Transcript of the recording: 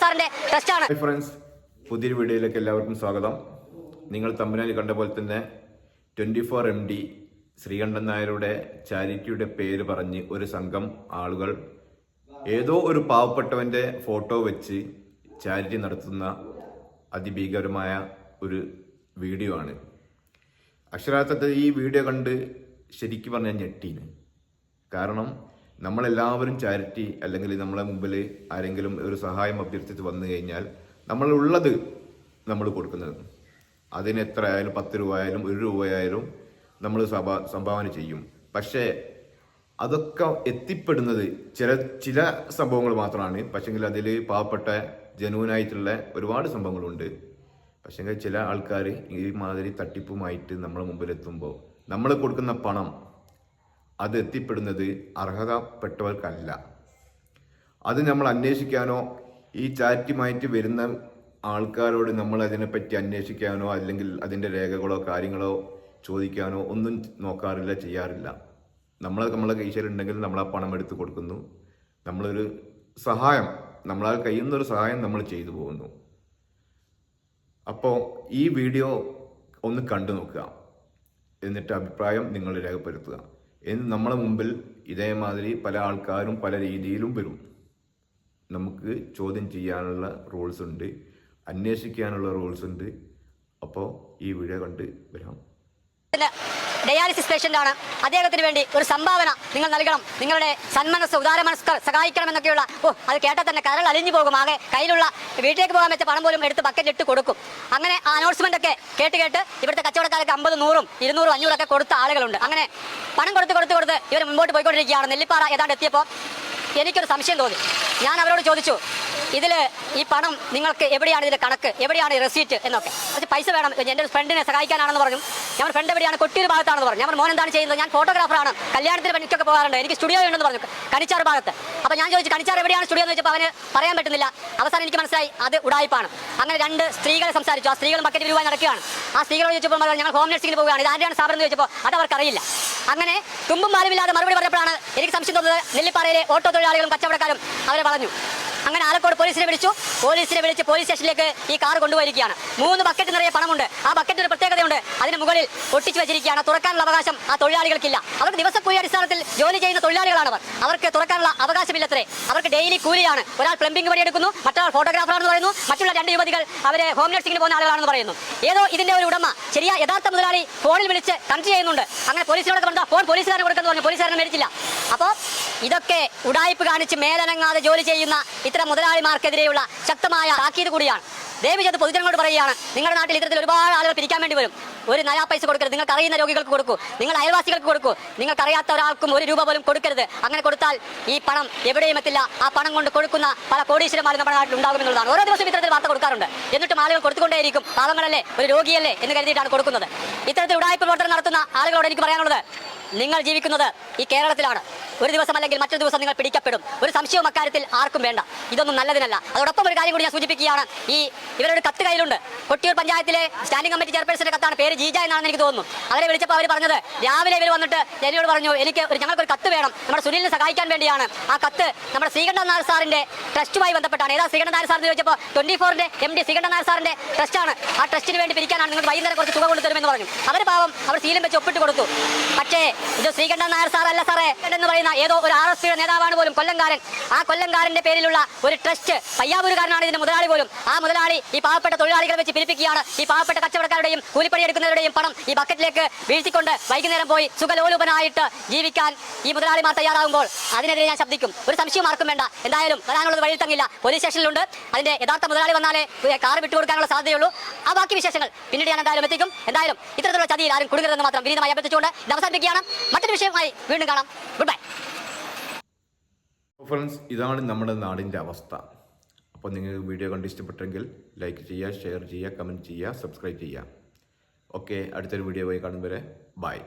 സാറിന്റെ ട്രസ്റ്റാണ് hi friends പുതിയൊരു വീഡിയോയിലേക്ക് എല്ലാവർക്കും സ്വാഗതം. നിങ്ങൾ തമ്പനയിൽ കണ്ട പോലെ തന്നെ twenty four M D Sreekandan നായരുടെ ചാരിറ്റിയുടെ പേര് പറഞ്ഞ് ഒരു സംഘം ആളുകൾ ഏതോ ഒരു പാവപ്പെട്ടവന്റെ ഫോട്ടോ വെച്ച് ചാരിറ്റി നടത്തുന്ന അതിഭീകരമായ ഒരു വീഡിയോ ആണ്. അക്ഷരാർത്ഥത്തിൽ ഈ വീഡിയോ കണ്ട് ശരിക്കും പറഞ്ഞാൽ ഞെട്ടീന്. കാരണം നമ്മളെല്ലാവരും ചാരിറ്റി അല്ലെങ്കിൽ നമ്മളെ മുമ്പിൽ ആരെങ്കിലും ഒരു സഹായം അഭ്യർത്ഥിച്ച് വന്നു കഴിഞ്ഞാൽ നമ്മളുള്ളത് നമ്മൾ കൊടുക്കുന്നത് അതിന് എത്ര ആയാലും പത്ത് രൂപ ആയാലും ഒരു രൂപ ആയാലും നമ്മൾ സഭ സംഭാവന ചെയ്യും. പക്ഷേ അതൊക്കെ എത്തിപ്പെടുന്നത് ചില ചില സംഭവങ്ങൾ മാത്രമാണ്. പക്ഷെങ്കിൽ അതിൽ പാവപ്പെട്ട ജനുവനായിട്ടുള്ള ഒരുപാട് സംഭവങ്ങളുണ്ട്. പക്ഷെങ്കിൽ ചില ആൾക്കാർ ഈ മാതിരി തട്ടിപ്പുമായിട്ട് നമ്മളെ മുമ്പിലെത്തുമ്പോൾ നമ്മൾ കൊടുക്കുന്ന പണം അത് എത്തിപ്പെടുന്നത് അർഹതപ്പെട്ടവർക്കല്ല. അത് നമ്മൾ അന്വേഷിക്കാനോ ഈ ചാറ്റുമായിട്ട് വരുന്ന ആൾക്കാരോട് നമ്മൾ അതിനെപ്പറ്റി അന്വേഷിക്കാനോ അല്ലെങ്കിൽ അതിന്റെ രേഖകളോ കാര്യങ്ങളോ ചോദിക്കാനോ ഒന്നും നോക്കാറില്ല ചെയ്യാറില്ല. നമ്മൾ നമ്മളെ കൈശലുണ്ടെങ്കിൽ നമ്മൾ ആ പണം എടുത്ത് കൊടുക്കുന്നു. നമ്മളൊരു സഹായം നമ്മളാൽ കഴിയുന്ന ഒരു സഹായം നമ്മൾ ചെയ്തു പോകുന്നു. അപ്പോൾ ഈ വീഡിയോ ഒന്ന് കണ്ടു നോക്കുക. എന്നിട്ട് അഭിപ്രായം നിങ്ങൾ രേഖപ്പെടുത്തുക. എന്ന് നമ്മളെ മുമ്പിൽ ഇതേമാതിരി പല ആൾക്കാരും പല രീതിയിലും വരും. നമുക്ക് ചോദ്യം ചെയ്യാനുള്ള റൂൾസ് ഉണ്ട് അന്വേഷിക്കാനുള്ള റൂൾസ് ഉണ്ട്. അപ്പോൾ ഈ വീഡിയോ കണ്ട് വരാം. ഡയാലിസിസ് പേഷ്യന്റ് ആണ് അദ്ദേഹത്തിന് വേണ്ടി ഒരു സംഭാവന നിങ്ങൾ നൽകണം. നിങ്ങളുടെ സന്മനസ് ഉദാരമനസ്കർ സഹായിക്കണം എന്നൊക്കെയുള്ള ഓ അത് കേട്ടാൽ തന്നെ കരൾ അലിഞ്ഞു പോകും. ആകെ കയ്യിലുള്ള വീട്ടിലേക്ക് പോകാൻ വെച്ച പണം പോലും എടുത്ത് ബക്കറ്റ് ഇട്ട് കൊടുക്കും. അങ്ങനെ ആ അനൗൺസ്മെന്റ് ഒക്കെ കേട്ട് കേട്ട് ഇവിടുത്തെ കച്ചവടക്കാർക്ക് അമ്പത് നൂറും ഇരുന്നൂറും അഞ്ഞൂറൊക്കെ കൊടുത്ത ആളുകളുണ്ട്. അങ്ങനെ പണം കൊടുത്ത് കൊടുത്ത് കൊടുത്ത് ഇവർ മുമ്പോട്ട് പോയിക്കൊണ്ടിരിക്കുകയാണ്. നെല്ലിപ്പാറ ഏതാണ്ട് എത്തിയപ്പോൾ എനിക്കൊരു സംശയം തോന്നി. ഞാൻ അവരോട് ചോദിച്ചു ഇതിൽ ഈ പണം നിങ്ങൾക്ക് എവിടെയാണ് ഇതിന്റെ കണക്ക്? എവിടെയാണ് ഈ റെസീറ്റ് എന്നൊക്കെ. അത് പൈസ വേണം. എന്റെ ഒരു ഫ്രണ്ടിനെ സഹായിക്കാനാണെന്ന് പറഞ്ഞു. ഞാൻ ഫ്രണ്ട് എവിടെയാണ്? കൊട്ടിയൂർ ഭാഗത്താണെന്ന് പറഞ്ഞു. ഞാൻ മോൻ എന്താണ് ചെയ്യുന്നത്? ഞാൻ ഫോട്ടോഗ്രാഫറാണ് കല്യാണത്തിന് പണിക്കൊക്കെ പോകാറുണ്ട്. എനിക്ക് സ്റ്റുഡിയോ ഉണ്ടെന്ന് പറഞ്ഞു. കണിച്ചാർ ഭാഗത്ത്. അപ്പോൾ ഞാൻ ചോദിച്ചു കണിച്ചാർ എവിടെയാണ് സ്റ്റുഡിയോ എന്ന് ചോദിച്ചപ്പോൾ അവന് പറയാൻ പറ്റുന്നില്ല. അവസാനം എനിക്ക് മനസ്സിലായി അത് ഉടായ്പാണ് അങ്ങനെ രണ്ട് സ്ത്രീകളെ സംസാരിച്ചു. ആ സ്ത്രീകൾ മക്കറ്റ് രൂപ നടക്കുകയാണ്. ആ സ്ത്രീകളോട് ചോദിച്ചപ്പോൾ ഞങ്ങൾ ഹോം നഴ്സിംഗിൽ പോവുകയാണ്. ഇത് ആരുടെയാണ് സ്ഥാപനം എന്ന് ചോദിച്ചപ്പോൾ അത് അവർക്കറിയില്ല. അങ്ങനെ തുമ്പും മാറിവില്ലാതെ മറുപടി പറഞ്ഞപ്പോഴാണ് എനിക്ക് സംശയം തോന്നുന്നത് നെല്ലിപ്പാറയിലെ ഓട്ടോ തൊഴിലാളികളും കച്ചവടക്കാരും അവരെ പറഞ്ഞു അങ്ങനെ ആലക്കോട് പോലീസിനെ വിളിച്ചു. പോലീസിനെ വിളിച്ച് പോലീസ് സ്റ്റേഷനിലേക്ക് ഈ കാർ കൊണ്ടുപോയിരിക്കുകയാണ്. മൂന്ന് ബക്കറ്റ് നിറയെ പണമുണ്ട്. ആ ബക്കറ്റ് ഒരു പ്രത്യേകതയുണ്ട്. അതിന് മുകളിൽ ഒട്ടിച്ചു വെച്ചിരിക്കുകയാണ്. തുറക്കാനുള്ള അവകാശം ആ തൊഴിലാളികൾക്കില്ല. അവർക്ക് ദിവസക്കൂലി അടിസ്ഥാനത്തിൽ ജോലി ചെയ്യുന്ന തൊഴിലാളികളാണ് അവർ. അവർക്ക് തുറക്കാനുള്ള അവകാശമില്ലത്രേ. അവർക്ക് ഡെയിലി കൂലിയാണ്. ഒരാൾ പ്ലംബിംഗ് പണിയെടുക്കുന്നു. മറ്റൊരാൾ ഫോട്ടോഗ്രാഫറാണെന്ന് പറയുന്നു. മറ്റുള്ള രണ്ട് യുവതികൾ അവരെ ഹോം നഴ്സിംഗിന് പോകുന്ന ആളുകളാണെന്ന് പറയുന്നു. ഏതോ ഇതിന്റെ ഒരു ഉടമ ശരിയാ യഥാർത്ഥ മുതലാളി ഫോണിൽ വിളിച്ച് കൺട്രി ചെയ്യുന്നുണ്ട്. അങ്ങനെ പോലീസിനോട് പറഞ്ഞാൽ ഫോൺ പോലീസുകാരന് കൊടുക്കുന്നു പറഞ്ഞു. പോലീസുകാരനെ മേടിച്ചില്ല. അപ്പോൾ ഇതൊക്കെ ഉടായ്പ് കാണിച്ച് മേലനങ്ങാതെ ജോലി ചെയ്യുന്ന ഇത്തരം മുതലാളിമാർക്കെതിരെയുള്ള ശക്തമായ താക്കീത് കൂടിയാണ്. ദയവ് ചെയ്ത് പൊതുജനങ്ങളോട് പറയുകയാണ്. നിങ്ങളുടെ നാട്ടിൽ ഇത്തരത്തിൽ ഒരുപാട് ആളുകൾ പിരിക്കാൻ വേണ്ടി വരും. ഒരു നയാ പൈസ കൊടുക്കരുത്. നിങ്ങൾക്ക് അറിയുന്ന രോഗികൾക്ക് കൊടുക്കൂ. നിങ്ങൾ അയൽവാസികൾക്ക് കൊടുക്കൂ. നിങ്ങൾക്ക് അറിയാത്ത ഒരാൾക്കും ഒരു രൂപ പോലും കൊടുക്കരുത്. അങ്ങനെ കൊടുത്താൽ ഈ പണം എവിടെയും എത്തില്ല. ആ പണം കൊണ്ട് കൊടുക്കുന്ന പല കോടീശ്വരന്മാരും നമ്മുടെ നാട്ടിൽ ഉണ്ടാകുമെന്നുള്ളതാണ് ഓരോ ദിവസം ഇത്തരത്തിൽ വാർത്ത കൊടുക്കാറുണ്ട്. എന്നിട്ടും ആളുകൾ കൊടുത്തുകൊണ്ടേയിരിക്കും. പാവങ്ങളല്ലേ? ഒരു രോഗിയല്ലേ എന്ന് കരുതിയിട്ടാണ് കൊടുക്കുന്നത്. ഇത്തരത്തിൽ ഉടായ്പ പ്രവർത്തനം നടത്തുന്ന ആളുകളോട് എനിക്ക് പറയാനുള്ളത് നിങ്ങൾ ജീവിക്കുന്നത് ഈ കേരളത്തിലാണ്. ഒരു ദിവസം അല്ലെങ്കിൽ മറ്റൊരു ദിവസം നിങ്ങൾ പിടിക്കപ്പെടും. ഒരു സംശയവും അക്കാര്യത്തിൽ ആർക്കും വേണ്ട. ഇതൊന്നും നല്ലതിനല്ല. അതോടൊപ്പം ഒരു കാര്യം കൂടി ഞാൻ സൂചിപ്പിക്കുകയാണ്. ഈ ഇവരുടെ കത്ത് കയ്യിലുണ്ട്. കൊട്ടിയൂർ പഞ്ചായത്തിലെ സ്റ്റാൻഡിംഗ് കമ്മിറ്റി ചെയർപേഴ്സന്റെ കത്താണ്. പേര് ജീജ എന്നാണെന്ന് എനിക്ക് തോന്നുന്നു. അവരെ വിളിച്ചപ്പോൾ അവർ പറഞ്ഞത് രാവിലെ ഇവർ വന്നിട്ട് എന്നോട് പറഞ്ഞു എനിക്ക് ഒരു ഞങ്ങൾക്കൊരു കത്ത് വേണം. നമ്മുടെ സുനിലിനെ സഹായിക്കാൻ വേണ്ടിയാണ്. ആ കത്ത് നമ്മുടെ ശ്രീകണ്ഠൻ നായർ സാറിന്റെ ട്രസ്റ്റുമായി ബന്ധപ്പെട്ടാണ്. ഏതാ ശ്രീകണ്ഠൻ നായർ സാറിന് ചോദിച്ചപ്പോൾ ട്വന്റി ഫോറിന്റെ എം ഡി ശ്രീകണ്ഠൻ നായർ സാറിന്റെ ട്രസ്റ്റാണ്. ആ ട്രസ്റ്റിന് വേണ്ടി പിരിക്കാനാണ് നിങ്ങൾ വൈകുന്നേരം കുറച്ച് തുക കൊണ്ടുതരുമെന്ന് പറഞ്ഞു. അവർ പാവം അവർ സീലം വെച്ച് ഒപ്പിട്ട് കൊടുത്തു. പക്ഷേ ഇത് ശ്രീകണ്ഠൻ നായർ സാറല്ല സാറേ. എന്ന് പറയുന്ന ഏതോ ഒരു ആർ എസ് പിയുടെ നേതാവാണ് പോലും കൊല്ലംകാരൻ. ആ കൊല്ലംകാരന്റെ പേരിലുള്ള ഒരു ട്രസ്റ്റ് പയ്യാവൂരുകാരനാണ് ഇതിന്റെ മുതലാളി പോലും. ആ മുതലാളി ഈ പാവപ്പെട്ട തൊഴിലാളികളെ വെച്ച് പിരിപ്പിക്കുകയാണ്. ഈ പാവപ്പെട്ട കച്ചവടക്കാരുടെയും കൂലിപ്പണി എടുക്കുന്നവരുടെയും പണം ഈ ബക്കറ്റിലേക്ക് വീഴ്ത്തിക്കൊണ്ട് വൈകുന്നേരം പോയി സുഖലോലുപനായിട്ട് ജീവിക്കാൻ ഈ മുതലാളിമാർ തയ്യാറാകുമ്പോൾ അതിനെതിരെ ഞാൻ ശബ്ദിക്കും. ഒരു സംശയം ആർക്കും വേണ്ട. എന്തായാലും വരാനുള്ളത് വഴി തങ്ങില്ല. പോലീസ് സ്റ്റേഷനിലുണ്ട്. അതിന്റെ യഥാർത്ഥ മുതലാളി വന്നാലേ കാർ വിട്ടുകൊടുക്കാനുള്ള സാധ്യതയുള്ളൂ. ആ ബാക്കി വിശേഷങ്ങൾ പിന്നീട് ഞാൻ എന്തായാലും എത്തിക്കും. എന്തായാലും ഇത്തരത്തിലുള്ള ചതിയിൽ ആരും കുടുങ്ങരുതെന്ന് മാത്രം വിനീതമായി അഭ്യർത്ഥിച്ചുകൊണ്ട് ഇത് അവസാനിപ്പിക്കുകയാണ്. മറ്റൊരു വിഷയവുമായി വീണ്ടും കാണാം. ഗുഡ് ബൈ ഫ്രണ്ട്സ് ഇതാണ് നമ്മുടെ നാടിന്റെ അവസ്ഥ. അപ്പോൾ നിങ്ങൾ വീഡിയോ കണ്ട് ഇഷ്ടപ്പെട്ടെങ്കിൽ ലൈക്ക് ചെയ്യുക ഷെയർ ചെയ്യുക കമന്റ് ചെയ്യുക സബ്സ്ക്രൈബ് ചെയ്യുക. ഓക്കെ അടുത്തൊരു വീഡിയോ പോയി കാണും വരെ. ബൈ